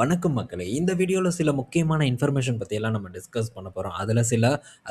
வணக்கம் மக்களே! இந்த வீடியோவில் சில முக்கியமான இன்ஃபர்மேஷன் பற்றியெல்லாம் நம்ம டிஸ்கஸ் பண்ண போகிறோம் அதில் சில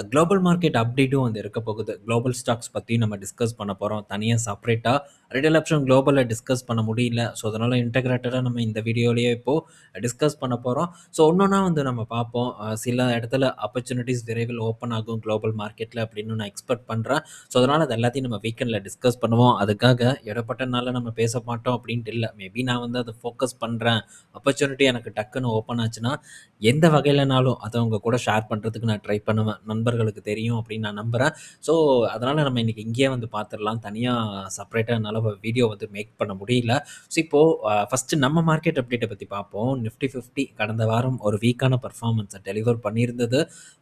குளோபல் மார்க்கெட் அப்டேட்டும் வந்து இருக்க போகுது. குளோபல் ஸ்டாக்ஸ் பற்றியும் நம்ம டிஸ்கஸ் பண்ண போகிறோம் தனியாக செப்பரேட்டாக ரிட்டல் ஆப்ஷன் குளோபலில் டிஸ்கஸ் பண்ண முடியல. ஸோ, அதனால் இன்டகிரேட்டடா நம்ம இந்த வீடியோலேயே இப்போது டிஸ்கஸ் பண்ண போகிறோம் ஸோ, ஒண்ணொண்ணா வந்து நம்ம பார்ப்போம். சில இடத்துல ஆப்பர்ச்சுனிட்டீஸ் விரைவில் ஓப்பன் ஆகும் குளோபல் மார்க்கெட்டில் அப்படின்னு நான் எக்ஸ்பெக்ட் பண்ணுறேன் ஸோ, அதனால் அது எல்லாத்தையும் நம்ம வீக்கெண்டில் டிஸ்கஸ் பண்ணுவோம். அதுக்காக இடப்பட்டனால நம்ம பேச மாட்டோம் அப்படின்ட்டு இல்லை மேபி நான் வந்து அதை ஃபோக்கஸ் பண்ணுறேன் ஆப்பர்ச்சுனிட்டி எனக்கு டக்குன்னு ஓப்பன் ஆச்சுன்னா, எந்த வகையிலனாலும் அதை அவங்க கூட ஷேர் பண்ணுறதுக்கு நான் ட்ரை பண்ணுவேன். நண்பர்களுக்கு தெரியும் அப்படின்னு நான் நம்புறேன். ஸோ, அதனால் நம்ம இன்றைக்கி இங்கேயே வந்து பார்த்துடலாம் தனியாக செப்பரேட்டாக என்னால் வீடியோ வந்து மேக் பண்ண முடியல. ஸோ, இப்போது ஃபஸ்ட்டு ஃபர்ஸ்ட்டு நம்ம மார்க்கெட் அப்டேட்டை பற்றி பார்ப்போம். நிஃப்டி 50 கடந்த வாரம் ஒரு வீக்கான பர்ஃபார்மன்ஸை டெலிவர் பண்ணியிருந்தது.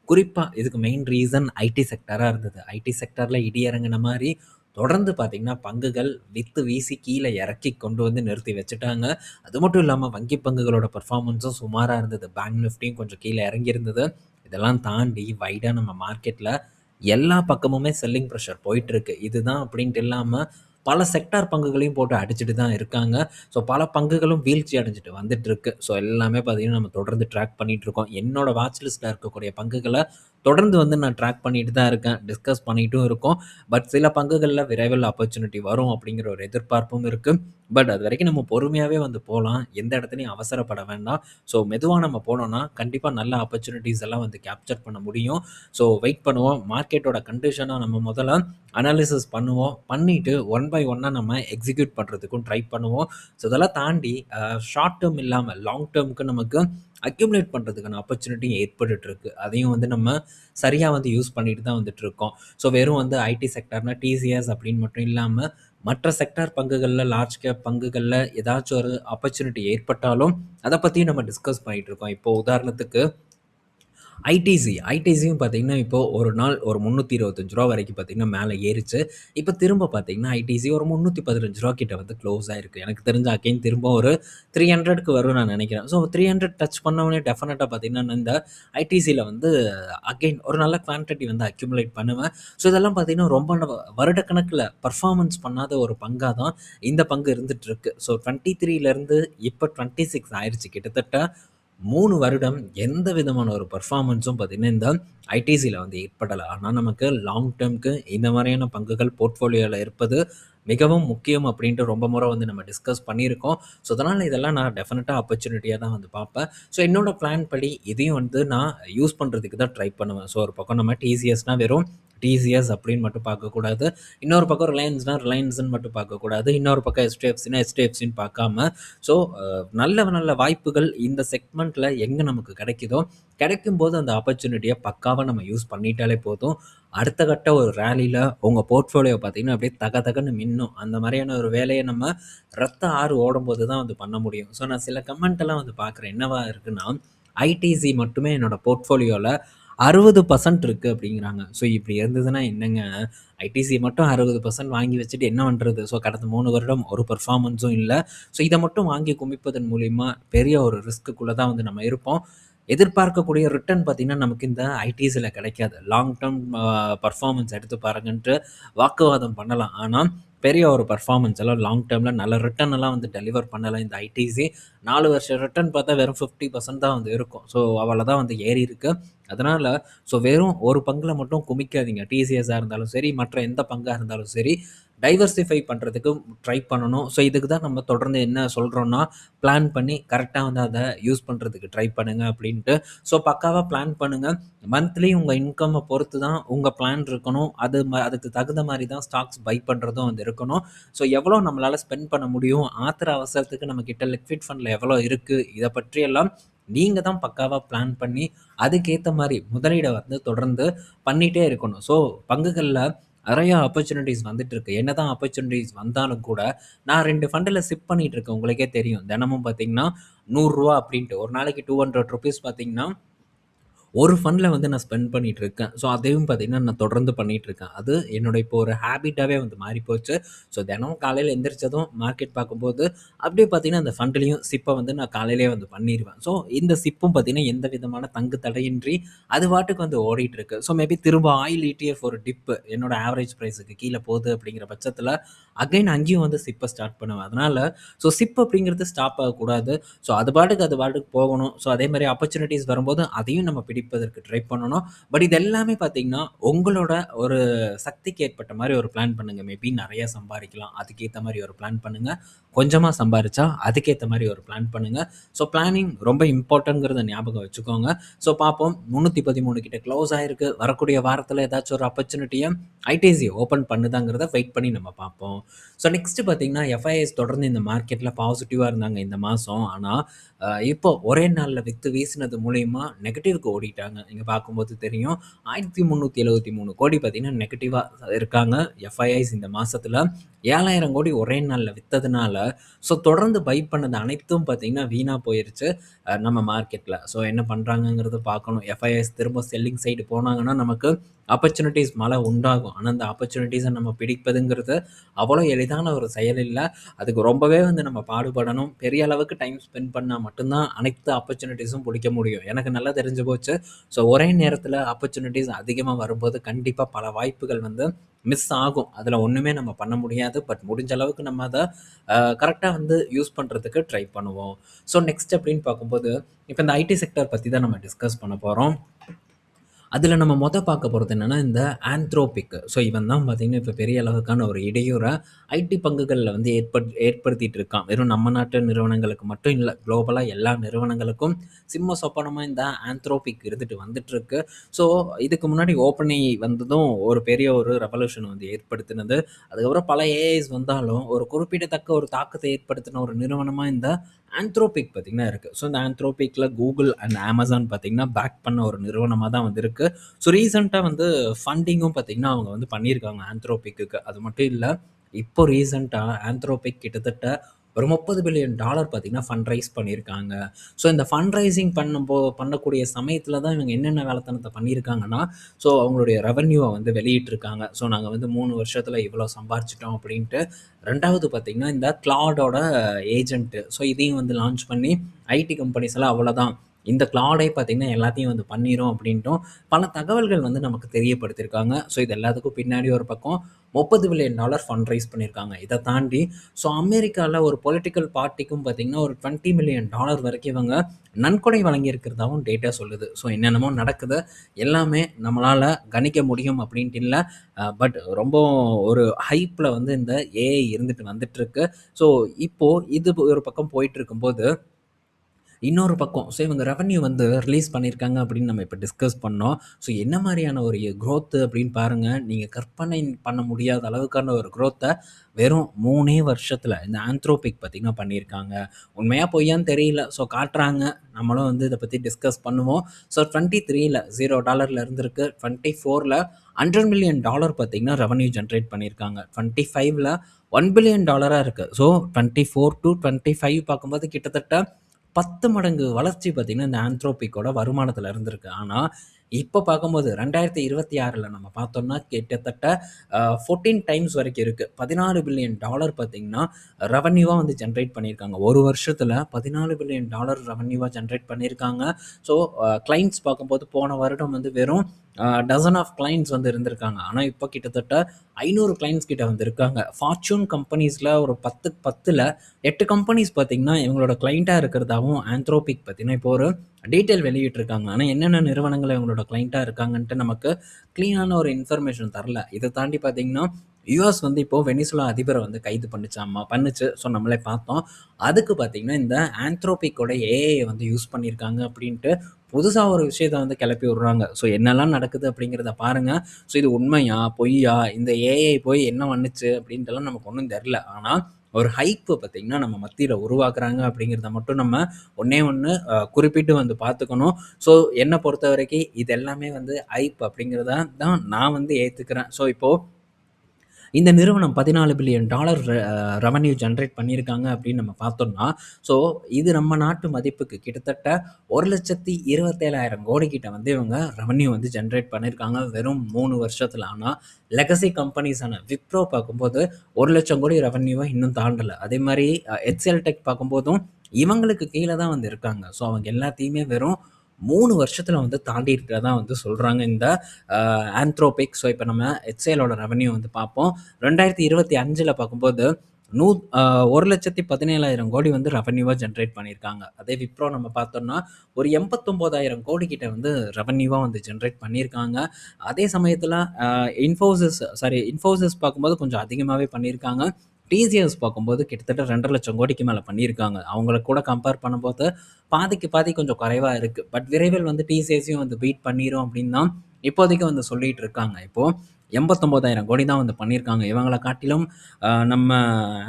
குறிப்பாக இதுக்கு மெயின் ரீசன் ஐடி செக்டராக இருந்தது. ஐடி செக்டரில் இடி இறங்கின மாதிரி தொடர்ந்து பார்த்தீங்கன்னா, பங்குகள் வித்து வீசி கீழே இறக்கி கொண்டு வந்து நிறுத்தி வச்சுட்டாங்க. அது மட்டும் இல்லாமல் வங்கி பங்குகளோட பர்ஃபார்மன்ஸும் சுமாராக இருந்தது. பேங்க் நிஃப்டியும் கொஞ்சம் கீழே இறங்கியிருந்தது. இதெல்லாம் தாண்டி வைடாக நம்ம மார்க்கெட்டில் எல்லா பக்கமுமே செல்லிங் ப்ரெஷர் போயிட்டுருக்கு. இதுதான் அப்படின்ட்டு இல்லாமல் பல செக்டார் பங்குகளையும் போட்டு அடிச்சுட்டு தான் இருக்காங்க. ஸோ, பல பங்குகளும் வீழ்ச்சி அடைஞ்சிட்டு வந்துட்டு இருக்கு ஸோ, எல்லாமே பார்த்தீங்கன்னா, நம்ம தொடர்ந்து ட்ராக் பண்ணிட்டுருக்கோம். என்னோட வாட்ச் லிஸ்ட்டில் இருக்கக்கூடிய பங்குகளை தொடர்ந்து வந்து நான் ட்ராக் பண்ணிட்டு தான் இருக்கேன். டிஸ்கஸ் பண்ணிட்டும் இருக்கோம். பட் சில பங்குகளில் விரைவில் ஆப்பர்ச்சுனிட்டி வரும் அப்படிங்கிற ஒரு எதிர்பார்ப்பும் இருக்குது பட் அது வரைக்கும் நம்ம பொறுமையாகவே வந்து போகலாம் எந்த இடத்துலையும் அவசரப்பட வேண்டாம். ஸோ, மெதுவாக நம்ம போனோம்னா, கண்டிப்பாக நல்ல ஆப்பர்ச்சுனிட்டிஸ் எல்லாம் வந்து கேப்சர் பண்ண முடியும். ஸோ, வெயிட் பண்ணுவோம். மார்க்கெட்டோட கண்டிஷனாக நம்ம முதல்ல அனாலிசிஸ் பண்ணுவோம். பண்ணிவிட்டு ஒன் பை ஒன்னாக நம்ம எக்ஸிக்யூட் பண்ணுறதுக்கும் ட்ரை பண்ணுவோம். ஸோ, இதெல்லாம் தாண்டி ஷார்ட் டேர்ம் இல்லாமல் லாங் டேர்முக்கு நமக்கு அக்யூமுலேட் பண்ணுறதுக்கான ஆப்பர்ச்சுனிட்டி ஏற்பட்டுட்டு இருக்கு. அதையும் வந்து நம்ம சரியாக வந்து யூஸ் பண்ணிட்டு தான் வந்துட்டுருக்கோம். ஸோ, வெறும் வந்து ஐடி செக்டர்னா டிசிஎஸ் அப்படின்னு மட்டும் இல்லாமல் மற்ற செக்டார் பங்குகளில் லார்ஜ் கேப் பங்குகளில் ஏதாச்சும் ஒரு ஆப்பர்ச்சுனிட்டி ஏற்பட்டாலும், அதை பற்றியும் நம்ம டிஸ்கஸ் பண்ணிகிட்டு இருக்கோம் இப்போ உதாரணத்துக்கு ஐடிசி ஐடிசியும் பார்த்தீங்கன்னா, இப்போ ஒரு நாள் ஒரு முந்நூற்றி இருபத்தஞ்சு ரூபா வரைக்கும் பார்த்தீங்கன்னா, மேலே ஏறிச்சு இப்போ திரும்ப பார்த்தீங்கன்னா, ஐடிசி ஒரு முந்நூற்றி பதினஞ்சு ரூபா கிட்ட வந்து க்ளோஸ் ஆயிருக்கு. எனக்கு தெரிஞ்ச அகைன் திரும்ப ஒரு த்ரீ ஹண்ட்ரட்க்கு வரும் நான் நினைக்கிறேன். ஸோ, 300 டச் பண்ணவனே டெஃபினட்டாக பார்த்தீங்கன்னா, இந்த ஐடிசியில் வந்து அகைன் ஒரு நல்ல குவான்டிட்டி வந்து அக்யூமுலேட் பண்ணுவேன். ஸோ, இதெல்லாம் பார்த்தீங்கன்னா, ரொம்ப ந பர்ஃபார்மன்ஸ் பண்ணாத ஒரு பங்காக தான் இந்த பங்கு இருந்துகிட்ருக்கு ஸோ, டுவெண்ட்டி த்ரீலேருந்து இப்போ டுவெண்ட்டி சிக்ஸ் ஆயிடுச்சு கிட்டத்தட்ட மூணு வருடம் எந்த விதமான ஒரு பர்ஃபார்மன்ஸும் பார்த்தீங்கன்னா, இந்த ஐடிசியில் வந்து ஏற்படலை ஆனால் நமக்கு லாங் டேர்முக்கு இந்த மாதிரியான பங்குகள் போர்ட்ஃபோலியோவில் இருப்பது மிகவும் முக்கியம் அப்படின்ட்டு ரொம்ப முறை வந்து நம்ம டிஸ்கஸ் பண்ணியிருக்கோம். ஸோ, அதனால் இதெல்லாம் நான் டெஃபினட்டாக ஆப்பர்ச்சுனிட்டியாக தான் வந்து பார்ப்பேன். ஸோ, என்னோடய பிளான் படி இதையும் வந்து நான் யூஸ் பண்ணுறதுக்கு தான் ட்ரை பண்ணுவேன். ஸோ, ஒரு பக்கம் நம்ம டிசிஎஸ்னால் வெறும் டிசிஎஸ் அப்படின்னு மட்டும் பார்க்கக்கூடாது. இன்னொரு பக்கம் ரிலையன்ஸ்னால் ரிலையன்ஸ்னு மட்டும் பார்க்கக்கூடாது. இன்னொரு பக்கம் எஸ்டிஎஃப்சினா எஸ்டிஎஃப்சின்னு பார்க்காம, ஸோ, நல்ல நல்ல வாய்ப்புகள் இந்த செக்மெண்ட்டில் எங்கே நமக்கு கிடைக்குதோ, கிடைக்கும்போது அந்த ஆப்பர்ச்சுனிட்டியை பக்காவாக நம்ம யூஸ் பண்ணிட்டாலே போதும். அடுத்த கட்ட ஒரு ரேலியில் உங்கள் போர்ட்ஃபோலியோ பார்த்தீங்கன்னா, அப்படியே தக தகன்னு மின்னும். அந்த மாதிரியான ஒரு வேலையை நம்ம ரத்த ஆறு ஓடும்போது தான் வந்து பண்ண முடியும். ஸோ, நான் சில கமெண்ட் எல்லாம் வந்து பார்க்குறேன். என்னவா இருக்குன்னா, ஐடிசி மட்டுமே என்னோட அறுபது பர்சன்ட் இருக்குது அப்படிங்கிறாங்க. ஸோ, இப்படி இருந்ததுன்னா என்னங்க? ஐடிசி மட்டும் 60% வாங்கி வச்சுட்டு என்ன பண்ணுறது ஸோ, கடந்த மூணு வருடம் ஒரு பர்ஃபார்மன்ஸும் இல்லை ஸோ, இதை மட்டும் வாங்கி குமிப்பதன் மூலிமா பெரிய ஒரு ரிஸ்க்குள்ளே தான் வந்து நம்ம இருப்போம். எதிர்பார்க்கக்கூடிய ரிட்டர்ன் பார்த்திங்கன்னா நமக்கு இந்த ஐடிசில கிடைக்காது. லாங் டேர்ம் பர்ஃபார்மன்ஸ் எடுத்து பாருங்கன்ட்டு வாக்குவாதம் பண்ணலாம். ஆனால் பெரிய ஒரு பர்ஃபார்மன்ஸ் எல்லாம் லாங் டேர்மில் நல்ல ரிட்டர்ன் எல்லாம் வந்து டெலிவர் பண்ணலாம் இந்த ஐடிசி. நாலு வருஷம் ரிட்டர்ன் பார்த்தா வெறும் 50% தான் வந்து இருக்கும். ஸோ, அவ்வளதான் வந்து ஏறி இருக்குது அதனால் ஸோ, வெறும் ஒரு பங்கில் மட்டும் குமிக்காதீங்க. டிசிஎஸ்ஸாக இருந்தாலும் சரி, மற்ற எந்த பங்காக இருந்தாலும் சரி, டைவர்சிஃபை பண்ணுறதுக்கு ட்ரை பண்ணணும். ஸோ, இதுக்கு தான் நம்ம தொடர்ந்து என்ன சொல்கிறோன்னா பிளான் பண்ணி கரெக்டாக வந்து அதை யூஸ் பண்ணுறதுக்கு ட்ரை பண்ணுங்கள் அப்படின்ட்டு. ஸோ, பக்காவாக பிளான் பண்ணுங்கள் மந்த்லி உங்கள் இன்கம்மை பொறுத்து தான் உங்கள் பிளான் இருக்கணும். அது ம அதுக்கு தகுந்த மாதிரி தான் ஸ்டாக்ஸ் பை பண்ணுறதும் வந்து இருக்கணும். ஸோ, எவ்வளோ நம்மளால் ஸ்பெண்ட் பண்ண முடியும்? ஆத்திர அவசரத்துக்கு நம்ம கிட்ட லிக்விட் ஃபண்டில் எவ்வளோ இருக்குது இதை பற்றியெல்லாம் நீங்கள் தான் பக்காவாக பிளான் பண்ணி, அதுக்கேற்ற மாதிரி முதலீடை வந்து தொடர்ந்து பண்ணிகிட்டே இருக்கணும். ஸோ, பங்குகள்ல நெறைய ஆப்பர்ச்சுனிட்டீஸ் வந்துட்டுருக்கு. என்னதான் ஆப்பர்ச்சுனிட்டீஸ் வந்தாலும் கூட, நான் ரெண்டு ஃபண்டில் சிப் பண்ணிட்டு இருக்கேன். உங்களுக்கே தெரியும். தினமும் பார்த்தீங்கன்னா, நூறுரூவா அப்படின்ட்டு ஒரு நாளைக்கு டூ ஹண்ட்ரட் ருபீஸ் பார்த்தீங்கன்னா, ஒரு ஃபண்டில் வந்து நான் ஸ்பெண்ட் பண்ணிகிட்டு இருக்கேன். ஸோ அதையும் பார்த்திங்கன்னா நான் தொடர்ந்து பண்ணிகிட்டு இருக்கேன். அது என்னோட இப்போ ஒரு ஹேபிட்டாகவே வந்து மாறி போச்சு. ஸோ தினமும் காலையில் எந்திரிச்சதும் மார்க்கெட் பார்க்கும்போது, அப்படியே பார்த்தீங்கன்னா, அந்த ஃபண்ட்லேயும் சிப்பை வந்து நான் காலையிலேயே வந்து பண்ணிடுவேன் ஸோ இந்த சிப்பும் பார்த்தீங்கன்னா, எந்த விதமான தங்கு தடையின்றி அது பாட்டுக்கு வந்து ஓடிட்டு இருக்கு. ஸோ மேபி திரும்ப ஆயில் இடிஎஃப் ஒரு டிப்பு என்னோட ஆவரேஜ் ப்ரைஸுக்கு கீழே போகுது அப்படிங்கிற பட்சத்தில் அகைன் அங்கேயும் வந்து சிப்பை ஸ்டார்ட் பண்ணுவேன். அதனால் ஸோ சிப் அப்படிங்கிறது ஸ்டாப் ஆகக்கூடாது. ஸோ அது பாட்டுக்கு அது பாட்டுக்கு போகணும். ஸோ அதே மாதிரி ஆப்பர்ச்சுனிட்டிஸ் வரும்போது அதையும் நம்ம பிடிப்பதற்கு ட்ரை பண்ணணும். பட் இது எல்லாமே பார்த்தீங்கன்னா, உங்களோட ஒரு சக்திக்கு ஏற்பட்ட மாதிரி ஒரு பிளான் பண்ணுங்க. மேபி நிறையா சம்பாதிக்கலாம் அதுக்கேற்ற மாதிரி ஒரு பிளான் பண்ணுங்க. கொஞ்சமாக சம்பாரிச்சா அதுக்கேற்ற மாதிரி ஒரு பிளான் பண்ணுங்க. ஸோ பிளானிங் ரொம்ப இம்பார்ட்டன்ங்கிறத ஞாபகம் வச்சுக்கோங்க. ஸோ பார்ப்போம் 313 கிட்ட க்ளோஸ் ஆயிருக்கு. வரக்கூடிய வாரத்தில் ஏதாச்சும் ஒரு ஆப்பர்ச்சுனிட்டியை ஐடிசி ஓப்பன் பண்ணுதாங்கிறத வெயிட் பண்ணி நம்ம பார்ப்போம். ஸோ நெக்ஸ்ட் பார்த்தீங்கன்னா, எஃப்ஐஎஸ் தொடர்ந்து இந்த மார்க்கெட்டில் பாசிட்டிவாக இருந்தாங்க இந்த மாதம் ஆனால் இப்போ ஒரே நாளில் விற்று வீசினது மூலயமா நெகட்டிவ்க்கு ஆகிட்டாங்க நீங்க பார்க்கும்போது தெரியும். 1373 கோடி பார்த்தீங்கன்னா, நெகட்டிவாக இருக்காங்க. எஃப்ஐஐஸ் இந்த மாதத்தில் ஏழாயிரம் கோடி ஒரே நாளில் விற்றதுனால ஸோ தொடர்ந்து பை பண்ணது அனைத்தும் பார்த்தீங்கன்னா, வீணாக போயிருச்சு. நம்ம மார்க்கெட்டில் ஸோ என்ன பண்ணுறாங்கங்கிறத பார்க்கணும். எஃப்ஐஎஸ் திரும்ப செல்லிங் சைடு போனாங்கன்னா, நமக்கு ஆப்பர்ச்சுனிட்டிஸ் மழை உண்டாகும். ஆனால் அந்த ஆப்பர்ச்சுனிட்டிஸை நம்ம பிடிப்பதுங்கிறது அவ்வளோ எளிதான ஒரு செயல் இல்லை அதுக்கு ரொம்பவே வந்து நம்ம பாடுபடணும். பெரிய அளவுக்கு டைம் ஸ்பெண்ட் பண்ணால் மட்டும் தான் அனைத்து ஆப்பர்ச்சுனிட்டிஸும் பிடிக்க முடியும். எனக்கு நல்லா தெரிஞ்சு போச்சு. ஸோ ஒரே நேரத்தில் ஆப்பர்ச்சுனிட்டீஸ் அதிகமாக வரும்போது கண்டிப்பாக பல வாய்ப்புகள் வந்து மிஸ் ஆகும். அதில் ஒன்றுமே நம்ம பண்ண முடியாது. பட் முடிஞ்ச அளவுக்கு நம்ம அதை கரெக்டாக வந்து யூஸ் பண்ணுறதுக்கு ட்ரை பண்ணுவோம். ஸோ நெக்ஸ்ட் அப்படின்னு பார்க்கும்போது, இப்போ இந்த ஐடி செக்டார் பற்றி தான் நம்ம டிஸ்கஸ் பண்ண போகிறோம் அதில் நம்ம மொதல் பார்க்க போகிறது என்னன்னா, இந்த ஆந்த்ரோபிக். ஸோ இவன் தான் பார்த்தீங்கன்னா, இப்போ பெரிய அளவுக்கான ஒரு இடையூறை ஐடி பங்குகளில் வந்து ஏற்பட் ஏற்படுத்திகிட்டு இருக்கான். வெறும் நம்ம நாட்டு நிறுவனங்களுக்கு மட்டும் இல்லை குளோபலாக எல்லா நிறுவனங்களுக்கும் சிம்ம சொப்பனமாக இந்த ஆந்த்ரோபிக் இருந்துட்டு வந்துட்டுருக்கு. ஸோ இதுக்கு முன்னாடி ஓப்பன் வந்ததும் ஒரு பெரிய ஒரு ரெவல்யூஷன் வந்து ஏற்படுத்தினது. அதுக்கப்புறம் பல ஏஐஸ் வந்தாலும், ஒரு குறிப்பிடத்தக்க ஒரு தாக்கத்தை ஏற்படுத்தின ஒரு நிறுவனமாக இந்த ஆந்த்ரோபிக் பார்த்திங்கன்னா இருக்குது ஸோ இந்த ஆந்த்ரோபிக்கில் கூகுள் அண்ட் அமேசான் பார்த்திங்கன்னா பேக் பண்ண ஒரு நிறுவனமாக தான் வந்து இருக்கு. ஸோ ரீசெண்டாக வந்து ஃபண்டிங்கும் பார்த்தீங்கன்னா, அவங்க வந்து பண்ணியிருக்காங்க ஆந்த்ரோபிக்கு அது மட்டும் இல்லை இப்போ ரீசெண்டாக ஆந்த்ரோபிக் கிட்டத்தட்ட ஒரு 30 பில்லியன் டாலர் பார்த்தீங்கன்னா, ஃபண்ட் ரைஸ் பண்ணியிருக்காங்க. ஸோ இந்த ஃபண்ட் ரைசிங் பண்ணும்போ பண்ணக்கூடிய சமயத்தில் தான் இவங்க என்னென்ன வேலைத்தனத்தை பண்ணியிருக்காங்கன்னா, ஸோ அவங்களுடைய ரெவன்யூவை வந்து வெளியிட்டிருக்காங்க. ஸோ நாங்கள் வந்து மூணு வருஷத்தில் இவ்வளோ சம்பாரிச்சிட்டோம் அப்படின்ட்டு. ரெண்டாவது பார்த்தீங்கன்னா, இந்த கிளாடோட ஏஜென்ட்டு ஸோ இதையும் வந்து லான்ச் பண்ணி ஐடி கம்பெனிஸ் எல்லாம் அவ்வளோதான். இந்த கிளாடே பார்த்தீங்கன்னா, எல்லாத்தையும் வந்து பண்ணிரும் அப்படின்ட்டும் பல தகவல்கள் வந்து நமக்கு தெரியப்படுத்தியிருக்காங்க. ஸோ இது எல்லாத்துக்கும் பின்னாடி ஒரு பக்கம் 30 பில்லியன் டாலர் ஃபண்ட் ரைஸ் பண்ணியிருக்காங்க. இதை தாண்டி ஸோ அமெரிக்காவில் ஒரு பொலிட்டிக்கல் பார்ட்டிக்கும் பார்த்தீங்கன்னா, ஒரு 20 மில்லியன் டாலர் வரைக்கும் இவங்க நன்கொடை வழங்கியிருக்கிறதாவும் டேட்டா சொல்லுது. ஸோ என்னென்னமோ நடக்குது. எல்லாமே நம்மளால் கணிக்க முடியும் அப்படின்ட்டு இல்லை பட் ரொம்ப ஒரு ஹைப்பில் வந்து இந்த ஏஐ இருந்துட்டு வந்துட்டுருக்கு. ஸோ இப்போது இது ஒரு பக்கம் போயிட்டு இருக்கும்போது, இன்னொரு பக்கம் ஸோ இவங்க ரெவன்யூ வந்து ரிலீஸ் பண்ணியிருக்காங்க அப்படின்னு நம்ம இப்போ டிஸ்கஸ் பண்ணோம். ஸோ என்ன மாதிரியான ஒரு க்ரோத்து அப்படின்னு பாருங்கள் நீங்கள் கற்பனை பண்ண முடியாத அளவுக்கான ஒரு க்ரோத்தை வெறும் மூணே வருஷத்தில் இந்த ஆந்த்ரோபிக் பார்த்திங்கன்னா பண்ணியிருக்காங்க. உண்மையாக பொய்யான்னு தெரியல. ஸோ காட்டுறாங்க. நம்மளும் வந்து இதை பற்றி டிஸ்கஸ் பண்ணுவோம். ஸோ 23ல $0 இருந்திருக்கு. 24ல $100 மில்லியன் டாலர் பார்த்தீங்கன்னா, ரெவன்யூ ஜென்ரேட் பண்ணியிருக்காங்க. 25ல $1 பில்லியன் டாலராக இருக்குது ஸோ 24 டூ 25 பார்க்கும்போது கிட்டத்தட்ட 10 மடங்கு வளர்ச்சி பார்த்தீங்கன்னா, இந்த ஆந்த்ரோபிக்கோட வருமானத்தில் இருந்திருக்கு. ஆனால் இப்போ பார்க்கும்போது 2026ல நம்ம பார்த்தோம்னா, கிட்டத்தட்ட ஃபோர்டீன் டைம்ஸ் வரைக்கும் இருக்குது பதினாலு பில்லியன் டாலர் பார்த்தீங்கன்னா, ரெவன்யூவாக வந்து ஜென்ரேட் பண்ணியிருக்காங்க. ஒரு வருஷத்தில் பதினாலு பில்லியன் டாலர் ரெவன்யூவாக ஜென்ரேட் பண்ணியிருக்காங்க. ஸோ கிளைண்ட்ஸ் பார்க்கும்போது போன வருடம் வந்து வெறும் டசன் ஆஃப் கிளைண்ட்ஸ் வந்து இருந்திருக்காங்க. ஆனால் இப்போ கிட்டத்தட்ட ஐநூறு கிளைண்ட்ஸ் கிட்ட வந்து இருக்காங்க. ஃபார்ச்சூன் கம்பெனிஸில் ஒரு 10 10ல 8 கம்பெனிஸ் பார்த்தீங்கன்னா, இவங்களோட கிளைண்ட்டாக இருக்கிறதாவும் ஆந்த்ரோபிக் பார்த்தீங்கன்னா, இப்போ ஒரு டீட்டெயில் வெளியிட்டிருக்காங்க. ஆனால் என்னென்ன நிறுவனங்கள் இவங்களோட கிளைண்ட்டாக இருக்காங்கன்ட்டு நமக்கு கிளீனான ஒரு இன்ஃபர்மேஷன் தரல. இதை தாண்டி பார்த்தீங்கன்னா, யூஎஸ் வந்து இப்போ வெனிசுலா அதிபரை வந்து கைது பண்ணிச்சாமா பண்ணுச்சு. ஸோ நம்மளே பார்த்தோம். அதுக்கு பார்த்தீங்கன்னா, இந்த ஆந்த்ரோபிக்கோட ஏஐ வந்து யூஸ் பண்ணியிருக்காங்க அப்படின்ட்டு புதுசாக ஒரு விஷயத்த வந்து கிளப்பி விடுறாங்க. ஸோ என்னெல்லாம் நடக்குது அப்படிங்கிறத பாருங்க. ஸோ இது உண்மையா? பொய்யா? இந்த ஏஐ போய் என்ன பண்ணுச்சு அப்படின்ட்டுலாம் நமக்கு ஒன்றும் தெரில ஆனால் ஒரு ஹைப்பு பார்த்தீங்கன்னா, நம்ம மத்தியில் உருவாக்குறாங்க அப்படிங்கிறத மட்டும் நம்ம ஒன்றே ஒன்று குறிப்பிட்டு வந்து பார்த்துக்கணும். ஸோ என்னை பொறுத்த வரைக்கும் இது எல்லாமே வந்து ஹைப் அப்படிங்கிறத தான் நான் வந்து ஏற்றுக்கிறேன் ஸோ இப்போது இந்த நிறுவனம் பதினாலு பில்லியன் டாலர் ரெவன்யூ ஜென்ரேட் பண்ணியிருக்காங்க அப்படின்னு நம்ம பார்த்தோம்னா ஸோ இது நம்ம நாட்டு மதிப்புக்கு கிட்டத்தட்ட ஒரு லட்சத்தி இருபத்தேழாயிரம் கோடி கிட்ட வந்து இவங்க ரெவன்யூ வந்து ஜென்ரேட் பண்ணியிருக்காங்க. வெறும் மூணு வருஷத்தில். ஆனால் லெகசி கம்பெனிஸான விப்ரோ பார்க்கும்போது ஒரு லட்சம் கோடி ரெவன்யூவை இன்னும் தாண்டலை. அதே மாதிரி ஹெச்எல் டெக் பார்க்கும்போதும் இவங்களுக்கு கீழே தான் வந்து இருக்காங்க. ஸோ அவங்க எல்லாத்தையுமே வெறும் மூணு வருஷத்தில் வந்து தாண்டி இருக்கிறதா வந்து சொல்கிறாங்க இந்த ஆந்த்ரோபிக் ஸோ இப்போ நம்ம ஹெச்ஏலோட ரெவன்யூ வந்து பார்ப்போம். ரெண்டாயிரத்தி இருபத்தி அஞ்சில் பார்க்கும்போது நூ ஒரு லட்சத்தி பதினேழாயிரம் கோடி வந்து ரெவன்யூவாக ஜென்ரேட் பண்ணியிருக்காங்க. அதே விப்ரோ நம்ம பார்த்தோம்னா ஒரு எண்பத்தொம்போதாயிரம் கோடி கிட்ட வந்து ரெவன்யூவாக வந்து ஜென்ரேட் பண்ணியிருக்காங்க. அதே சமயத்தில் இன்ஃபோசிஸ் சாரி இன்ஃபோசிஸ் பார்க்கும்போது கொஞ்சம் அதிகமாகவே பண்ணியிருக்காங்க. டிசிஎஸ் பார்க்கும்போது கிட்டத்தட்ட ரெண்டரை லட்சம் கோடிக்கு மேலே பண்ணியிருக்காங்க. அவங்கள கூட கம்பேர் பண்ணும்போது பாதிக்கு பாதி கொஞ்சம் குறைவாக இருக்குது பட் விரைவில் வந்து டிசிஎஸையும் வந்து பீட் பண்ணிடும் அப்படின்னு தான் இப்போதைக்கு வந்து சொல்லிகிட்டு இருக்காங்க. இப்போது எண்பத்தொம்போதாயிரம் கோடி தான் வந்து பண்ணியிருக்காங்க. இவங்களை காட்டிலும் நம்ம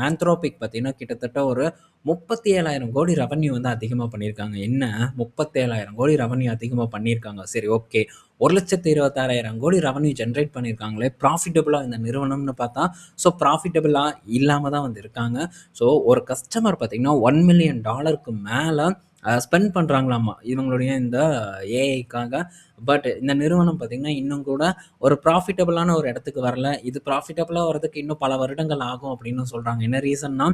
ஆந்த்ரோபிக் பார்த்திங்கன்னா கிட்டத்தட்ட ஒரு முப்பத்தி ஏழாயிரம் கோடி ரெவன்யூ வந்து அதிகமாக பண்ணியிருக்காங்க. என்ன? முப்பத்தேழாயிரம் கோடி ரெவன்யூ அதிகமாக பண்ணியிருக்காங்க. சரி ஓகே ஒரு லட்சத்து இருபத்தாறாயிரம் கோடி ரெவன்யூ ஜென்ரேட் பண்ணியிருக்காங்களே. ப்ராஃபிட்டபுளாக இந்த நிறுவனம்னு பார்த்தா ஸோ ப்ராஃபிட்டபுளாக இல்லாமல் தான் வந்து இருக்காங்க. ஸோ ஒரு கஸ்டமர் பார்த்திங்கன்னா ஒன் மில்லியன் டாலருக்கு மேலே ஸ்பெண்ட் பண்ணுறாங்களாமா இவங்களுடைய இந்த ஏஐக்காக பட் இந்த நிறுவனம் பார்த்திங்கன்னா இன்னும் கூட ஒரு ப்ராஃபிட்டபுளான ஒரு இடத்துக்கு வரல. இது ப்ராஃபிட்டபுளாக வரதுக்கு இன்னும் பல வருடங்கள் ஆகும் அப்படின்னு சொல்கிறாங்க என்ன ரீசன்னா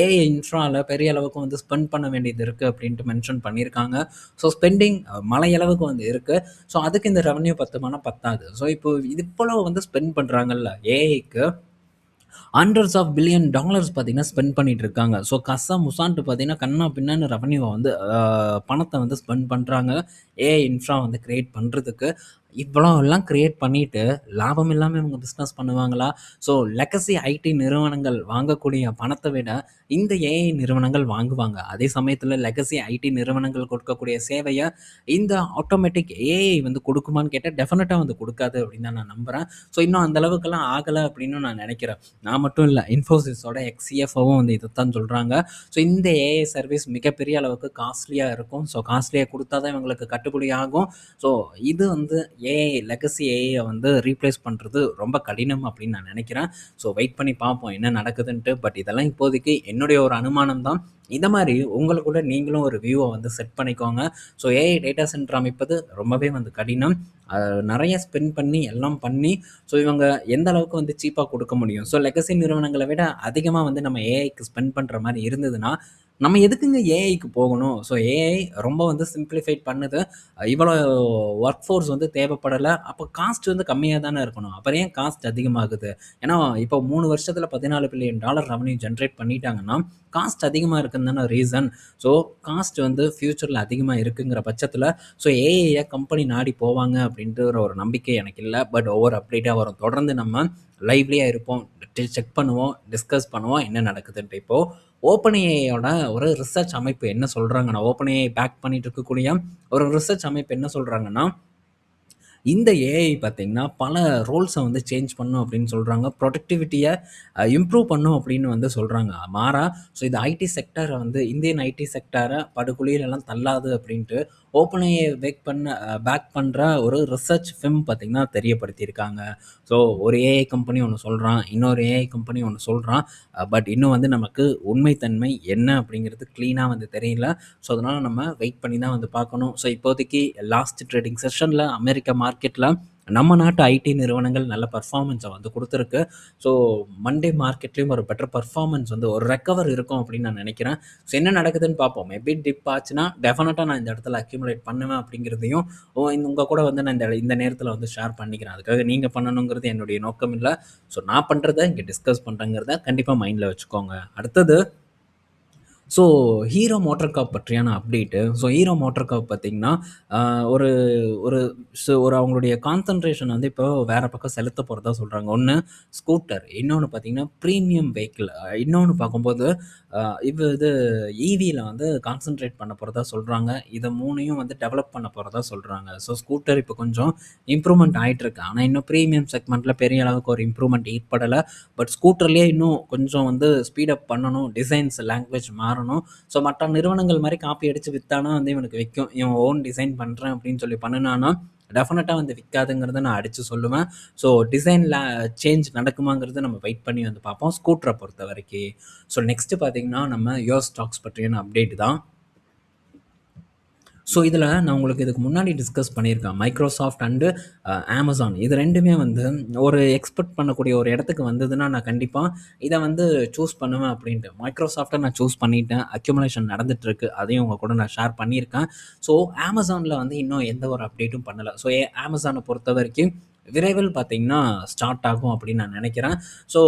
ஏஐ இன்ஃப்ராவில் பெரிய அளவுக்கு வந்து ஸ்பெண்ட் பண்ண வேண்டியது இருக்குது அப்படின்ட்டு மென்ஷன் பண்ணியிருக்காங்க. ஸோ ஸ்பெண்டிங் மலை அளவுக்கு வந்து இருக்குது ஸோ அதுக்கு இந்த ரெவன்யூ பத்துமானா பத்தாது. ஸோ இப்போ இது போல் வந்து ஸ்பெண்ட் பண்ணுறாங்கல்ல ஏஐக்கு ஹண்ட்ரட்ஸ் ஆஃப் பில்லியன் டாலர்ஸ் பார்த்தீங்கன்னா ஸ்பெண்ட் பண்ணிட்டு இருக்காங்க ஸோ கசா முசான்ட்டு பார்த்தீங்கன்னா கண்ணா பின்னான்னு ரெவன்யூவை வந்து பணத்தை வந்து ஸ்பெண்ட் பண்ணுறாங்க ஏ இன்ஃப்ரா வந்து க்ரியேட் பண்ணுறதுக்கு இவ்வளோ எல்லாம் க்ரியேட் பண்ணிவிட்டு லாபம் இல்லாமல் இவங்க பிஸ்னஸ் பண்ணுவாங்களா? ஸோ லெக்கசி ஐடி நிறுவனங்கள் வாங்கக்கூடிய பணத்தை விட இந்த ஏஐ நிறுவனங்கள் வாங்குவாங்க. அதே சமயத்தில் லெக்கசி ஐடி நிறுவனங்கள் கொடுக்கக்கூடிய சேவையை இந்த ஆட்டோமேட்டிக் ஏஐ வந்து கொடுக்குமான்னு கேட்டால் டெஃபினட்டாக வந்து கொடுக்காது அப்படின்னு தான் நான் நம்புகிறேன் ஸோ இன்னும் அந்த அளவுக்குலாம் ஆகலை அப்படின்னு நான் நினைக்கிறேன். நான் மட்டும் இல்லை இன்ஃபோசிஸோட எக்ஸிஎஃப்ஓவும் வந்து இதைத்தான் சொல்கிறாங்க ஸோ இந்த ஏஐ சர்வீஸ் மிகப்பெரிய அளவுக்கு காஸ்ட்லியாக இருக்கும். ஸோ காஸ்ட்லியாக கொடுத்தா தான் இவங்களுக்கு கட்டுப்படி ஆகும். ஸோ இது வந்து ஏஐ லெகசி ஏஐயை வந்து ரீப்ளேஸ் பண்ணுறது ரொம்ப கடினம் அப்படின்னு நான் நினைக்கிறேன். ஸோ வெயிட் பண்ணி பார்ப்போம் என்ன நடக்குதுன்ட்டு. பட் இதெல்லாம் இப்போதைக்கு என்னுடைய ஒரு அனுமானம் தான். இந்த மாதிரி உங்களுக்குள்ள நீங்களும் ஒரு வியூவை வந்து செட் பண்ணிக்கோங்க. ஸோ ஏஐ டேட்டா சென்டர் அமைப்பது ரொம்பவே வந்து கடினம். நிறைய ஸ்பெண்ட் பண்ணி எல்லாம் பண்ணி ஸோ இவங்க எந்த அளவுக்கு வந்து சீப்பாக கொடுக்க முடியும்? ஸோ லெகசி நிறுவனங்களை விட அதிகமாக வந்து நம்ம ஏஐக்கு ஸ்பெண்ட் பண்ணுற மாதிரி இருந்ததுன்னா நம்ம எதுக்குங்க ஏஐக்கு போகணும்? ஸோ ஏஐ ரொம்ப வந்து சிம்பிளிஃபைட் பண்ணுது. இவ்வளோ ஒர்க் ஃபோர்ஸ் வந்து தேவைப்படலை. அப்போ காஸ்ட் வந்து கம்மியாக தானே இருக்கணும். அப்புறம் ஏன் காஸ்ட் அதிகமாகுது? ஏன்னா இப்போ மூணு வருஷத்தில் பதினாலு பில்லியன் டாலர் ரெவன்யூ ஜென்ரேட் பண்ணிட்டாங்கன்னா காஸ்ட் அதிகமாக இருக்குன்னு தானே ரீசன் ஸோ காஸ்ட் வந்து ஃப்யூச்சரில் அதிகமாக இருக்குங்கிற பட்சத்தில் ஸோ ஏஐயை கம்பெனி நாடி போவாங்க அப்படின்ற ஒரு நம்பிக்கை எனக்கு இல்லை. பட் ஒவ்வொரு அப்டேட்டாக வரும். தொடர்ந்து நம்ம லைவ்லியாக இருப்போம். செக் பண்ணுவோம் டிஸ்கஸ் பண்ணுவோம் என்ன நடக்குதுன்ட்டு இப்போது ஓப்பன் ஒரு ரிசர்ச் அமைப்பு என்ன சொல்கிறாங்கன்னா ஓப்பன் பேக் பண்ணிட்டு இருக்கக்கூடிய ஒரு ரிசர்ச் அமைப்பு என்ன சொல்கிறாங்கன்னா இந்த ஏஐ பார்த்திங்கன்னா பல ரோல்ஸை வந்து சேஞ்ச் பண்ணும் அப்படின்னு சொல்கிறாங்க ப்ரொடக்டிவிட்டியை இம்ப்ரூவ் பண்ணும் அப்படின்னு வந்து சொல்கிறாங்க மாறா ஸோ இது ஐடி செக்டரை வந்து இந்தியன் ஐடி செக்டரை படுகொலியிலெல்லாம் தள்ளாது அப்படின்ட்டு ஓப்பனையை பேக் பண்ண பேக் பண்ணுற ஒரு ரிசர்ச் ஃபிம் பார்த்திங்கன்னா தெரியப்படுத்தியிருக்காங்க. ஸோ ஒரு ஏஐ கம்பெனி ஒன்று சொல்கிறான் இன்னொரு ஏஐ கம்பெனி ஒன்று சொல்கிறான் பட் இன்னும் வந்து நமக்கு உண்மைத்தன்மை என்ன அப்படிங்கிறது க்ளீனாக வந்து தெரியல. ஸோ அதனால் நம்ம வெயிட் பண்ணி தான் வந்து பார்க்கணும். ஸோ இப்போதைக்கு லாஸ்ட் ட்ரேடிங் செஷனில் அமெரிக்கா மார்க்கெட்டில் நம்ம நாட்டு ஐடி நிறுவனங்கள் நல்ல பர்ஃபார்மன்ஸை வந்து கொடுத்துருக்கு. ஸோ மண்டே மார்க்கெட்லேயும் ஒரு பெட்டர் பர்ஃபார்மன்ஸ் வந்து ஒரு ரெக்கவர் இருக்கும் அப்படின்னு நான் நினைக்கிறேன். ஸோ என்ன நடக்குதுன்னு பார்ப்போம். மேபி டிப் ஆச்சுன்னா டெஃபினட்டாக நான் இந்த இடத்துல அக்யூமுலேட் பண்ணுவேன் அப்படிங்கிறதையும் ஓ உங்கள் கூட வந்து நான் இந்த இந்த நேரத்தில் வந்து ஷேர் பண்ணிக்கிறேன். அதுக்காக நீங்கள் பண்ணணுங்கிறது என்னுடைய நோக்கம் இல்லை ஸோ நான் பண்ணுறத இங்கே டிஸ்கஸ் பண்ணுறேங்கிறத கண்டிப்பாக மைண்டில் வச்சுக்கோங்க. அடுத்தது ஸோ ஹீரோ மோட்டர் காப் பற்றியான update so Hero Motor Corp பார்த்திங்கன்னா ஒரு ஒரு ஸோ ஒரு அவங்களுடைய கான்சன்ட்ரேஷன் வந்து இப்போ வேறு பக்கம் செலுத்த போகிறதா சொல்கிறாங்க ஒன்று ஸ்கூட்டர் இன்னொன்று பார்த்திங்கன்னா ப்ரீமியம் வெஹிக்கிள் இன்னொன்று பார்க்கும்போது இது இது ஈவியில் வந்து கான்சன்ட்ரேட் பண்ண போகிறதா சொல்கிறாங்க இதை மூணையும் வந்து டெவலப் பண்ண போகிறதா சொல்கிறாங்க ஸோ ஸ்கூட்டர் இப்போ கொஞ்சம் இம்ப்ரூவ்மெண்ட் ஆகிட்டுருக்கு ஆனால் இன்னும் ப்ரீமியம் செக்மெண்ட்டில் பெரிய அளவுக்கு ஒரு இம்ப்ரூவ்மெண்ட் ஏற்படலை. பட் ஸ்கூட்டர்லேயே இன்னும் கொஞ்சம் வந்து ஸ்பீடப் பண்ணணும். டிசைன்ஸ் லாங்குவேஜ் மாறணும் மாறணும் ஸோ மற்ற நிறுவனங்கள் மாதிரி காப்பி அடித்து விற்றானா வந்து இவனுக்கு விற்கும் இவன் ஓன் டிசைன் பண்ணுறேன் அப்படின்னு சொல்லி பண்ணினானா டெஃபினட்டாக வந்து விற்காதுங்கிறத நான் அடித்து சொல்லுவேன். ஸோ டிசைனில் சேஞ்ச் நடக்குமாங்கிறத நம்ம வெயிட் பண்ணி வந்து பார்ப்போம். ஸ்கூட்டரை பொறுத்த வரைக்கும் ஸோ நெக்ஸ்ட்டு பார்த்தீங்கன்னா, நம்ம யுவர் ஸ்டாக்ஸ் பற்றியான அப்டேட் தான். ஸோ இதில் நான் உங்களுக்கு இதுக்கு முன்னாடி டிஸ்கஸ் பண்ணியிருக்கேன். மைக்ரோசாஃப்ட் அண்டு அமேசான் இது ரெண்டுமே வந்து ஒரு எக்ஸ்பெக்ட் பண்ணக்கூடிய ஒரு இடத்துக்கு வந்ததுன்னா, நான் கண்டிப்பாக இதை வந்து சூஸ் பண்ணுவேன் அப்படின்ட்டு மைக்ரோசாஃப்ட்டை நான் சூஸ் பண்ணிட்டேன். அக்யூமுலேஷன் நடந்துட்டுருக்கு. அதையும் உங்கள் கூட நான் ஷேர் பண்ணியிருக்கேன். ஸோ அமேசானில் வந்து இன்னும் எந்த ஒரு அப்டேட்டும் பண்ணலை ஸோ அமேசானை பொறுத்த வரைக்கும் விரைவில் பார்த்தீங்கன்னா, ஸ்டார்ட் ஆகும் அப்படின்னு நான் நினைக்கிறேன் ஸோ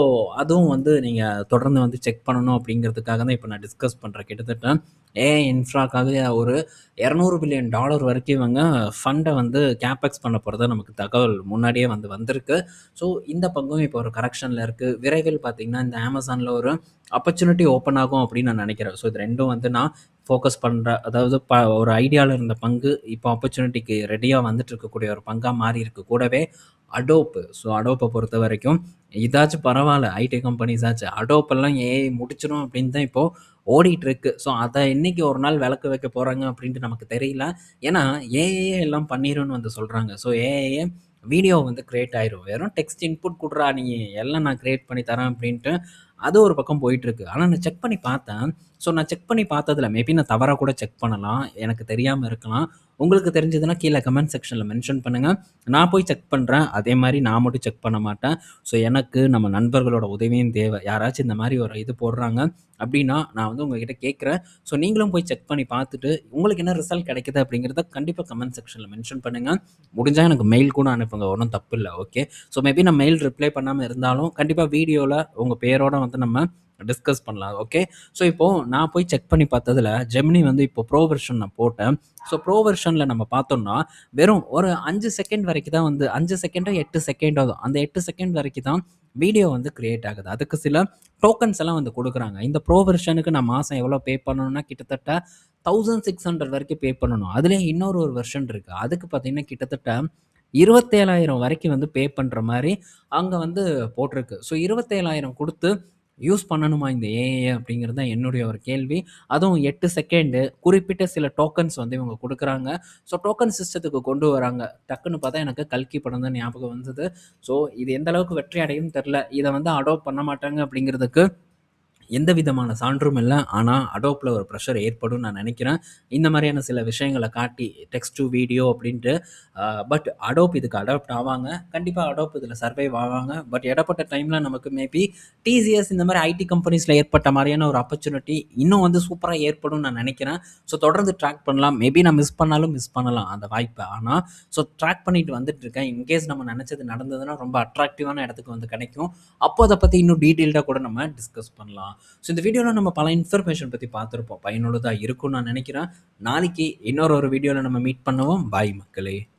அதுவும் வந்து நீங்கள் தொடர்ந்து வந்து செக் பண்ணணும் அப்படிங்கிறதுக்காக தான் இப்போ நான் டிஸ்கஸ் பண்ணுறேன் கிட்டத்தட்ட ஏஐ இன்ஃப்ராக்காக ஒரு இரநூறு பில்லியன் டாலர் வரைக்கும் இவங்க ஃபண்டை வந்து கேப்பெக்ஸ் பண்ண போகிறதா நமக்கு தகவல் முன்னாடியே வந்து வந்திருக்கு. ஸோ இந்த பங்கும் இப்போ ஒரு கரெக்ஷனில் இருக்குது விரைவில் பார்த்தீங்கன்னா, இந்த அமேசானில் ஒரு ஆப்பர்ச்சுனிட்டி ஓப்பன் ஆகும் அப்படின்னு நான் நினைக்கிறேன். ஸோ இது ரெண்டும் வந்து நான் ஃபோக்கஸ் பண்ணுற அதாவது ப ஒரு ஐடியாவில் இருந்த பங்கு இப்போ ஆப்பர்ச்சுனிட்டிக்கு ரெடியாக வந்துட்டு இருக்கக்கூடிய ஒரு மாறி இருக்க. கூடவே அடோப்பு ஸோ அடோப்பை பொறுத்த வரைக்கும் இதாச்சும் பரவாயில்ல. ஐடி கம்பெனிஸாச்சு அடோப்பெல்லாம் ஏஐ முடிச்சிடும் அப்படின்னு தான் இப்போது ஓடிட்டுருக்கு. ஸோ அதை இன்றைக்கி ஒரு நாள் விளக்கு வைக்க போகிறாங்க அப்படின்ட்டு நமக்கு தெரியல. ஏன்னா ஏஏ எல்லாம் பண்ணிடும்னு வந்து சொல்கிறாங்க ஸோ ஏஏ வீடியோ வந்து க்ரியேட் ஆயிரும். வெறும் டெக்ஸ்ட் இன்புட் கொடுறா நீ எல்லாம் நான் க்ரியேட் பண்ணி தரேன் அப்படின்ட்டு அது ஒரு பக்கம் போயிட்டுருக்கு. ஆனால் நான் செக் பண்ணி பார்த்தேன். ஸோ நான் செக் பண்ணி பார்த்ததில் மேபி நான் தவறாக கூட செக் பண்ணலாம். எனக்கு தெரியாமல் இருக்கலாம். உங்களுக்கு தெரிஞ்சதுன்னா கீழே கமெண்ட் செக்ஷனில் மென்ஷன் பண்ணுங்கள் நான் போய் செக் பண்ணுறேன் அதே மாதிரி நான் மட்டும் செக் பண்ண மாட்டேன். ஸோ எனக்கு நம்ம நண்பர்களோட உதவியும் தேவை. யாராச்சும் இந்த மாதிரி ஒரு இது போடுறாங்க அப்படின்னா நான் வந்து உங்ககிட்ட கேட்குறேன் ஸோ நீங்களும் போய் செக் பண்ணி பார்த்துட்டு, உங்களுக்கு என்ன ரிசல்ட் கிடைக்குது அப்படிங்கிறத கண்டிப்பாக கமெண்ட் செக்ஷனில் மென்ஷன் பண்ணுங்கள் முடிஞ்சால் எனக்கு மெயில் கூட அனுப்புங்க. ஒன்றும் தப்பு இல்லை ஓகே. ஸோ மேபி நான் மெயில் ரிப்ளை பண்ணாமல் இருந்தாலும், கண்டிப்பாக வீடியோவில் உங்கள் பேரோட வந்து நம்ம டிஸ்கஸ் பண்ணலாம். ஓகே. ஸோ இப்போது நான் போய் செக் பண்ணி பார்த்ததில் ஜெமினி வந்து இப்போ ப்ரோ வெர்ஷன் நான் போட்டேன். ஸோ ப்ரோ வெர்ஷனில் நம்ம பார்த்தோம்னா, வெறும் ஒரு அஞ்சு செகண்ட் வரைக்கும் தான் வந்து அஞ்சு செகண்டோ, எட்டு செகண்டோ தான். அந்த எட்டு செகண்ட் வரைக்கும் தான் வீடியோ வந்து க்ரியேட் ஆகுது. அதுக்கு சில டோக்கன்ஸ் எல்லாம் வந்து கொடுக்குறாங்க இந்த ப்ரோ வெர்ஷனுக்கு நான் மாதம் எவ்வளோ பே பண்ணணும்னா, கிட்டத்தட்ட 1600 வரைக்கும் பே பண்ணணும். அதுலேயே இன்னொரு ஒரு வெர்ஷன் இருக்குது அதுக்கு பார்த்தீங்கன்னா, கிட்டத்தட்ட 27,000 வரைக்கும் வந்து பே பண்ணுற மாதிரி அங்கே வந்து போட்டிருக்கு. ஸோ இருபத்தேழாயிரம் கொடுத்து யூஸ் பண்ணணுமா இந்த ஏஐ அப்படிங்கிறது தான் என்னுடைய ஒரு கேள்வி. அதுவும் எட்டு செகண்டு குறிப்பிட்ட சில டோக்கன்ஸ் வந்து இவங்க கொடுக்குறாங்க ஸோ டோக்கன் சிஸ்டத்துக்கு கொண்டு வராங்க. டக்குன்னு பார்த்தா எனக்கு கல்கி படம் தான் ஞாபகம் வந்தது. ஸோ இது எந்த அளவுக்கு வெற்றி அடையும் தெரில இதை வந்து அடாப்ட் பண்ண மாட்டாங்க அப்படிங்கிறதுக்கு எந்த விதமான சான்றும் இல்லை ஆனால் அடோப்பில் ஒரு ப்ரெஷர் ஏற்படும் நான் நினைக்கிறேன் இந்த மாதிரியான சில விஷயங்கள காட்டி டெக்ஸ்ட் டூ வீடியோ அப்படின்ட்டு பட் அடோப் இதுக்கு அடாப்ட் ஆவாங்க. கண்டிப்பாக அடோப் இதில் சர்வைவ் ஆவாங்க. பட் இடப்பட்ட டைமில் நமக்கு மேபி டிசிஎஸ் இந்த மாதிரி ஐடி கம்பெனிஸில் ஏற்பட்ட மாதிரியான ஒரு ஆப்பர்ச்சுனிட்டி இன்னும் வந்து சூப்பராக ஏற்படும் நான் நினைக்கிறேன் ஸோ தொடர்ந்து ட்ராக் பண்ணலாம். மேபி நான் மிஸ் பண்ணாலும் மிஸ் பண்ணலாம் அந்த வாய்ப்பை ஆனால் ஸோ ட்ராக் பண்ணிட்டு வந்துட்டுருக்கேன். இன்கேஸ் நம்ம நினச்சது நடந்ததுன்னா, ரொம்ப அட்ராக்டிவான இடத்துக்கு வந்து கிடைக்கும். அப்போ அதை பற்றி இன்னும் டீட்டெயில்டாக கூட நம்ம டிஸ்கஸ் பண்ணலாம். ஸோ இந்த வீடியோவில் நம்ம பல இன்ஃபர்மேஷன் பற்றி பார்த்துருப்போம் பயனுள்ளதாக இருக்கும்னு நான் நினைக்கிறேன் நாளைக்கு இன்னொரு ஒரு வீடியோவில் நம்ம மீட் பண்ணுவோம். பாய் மக்களே!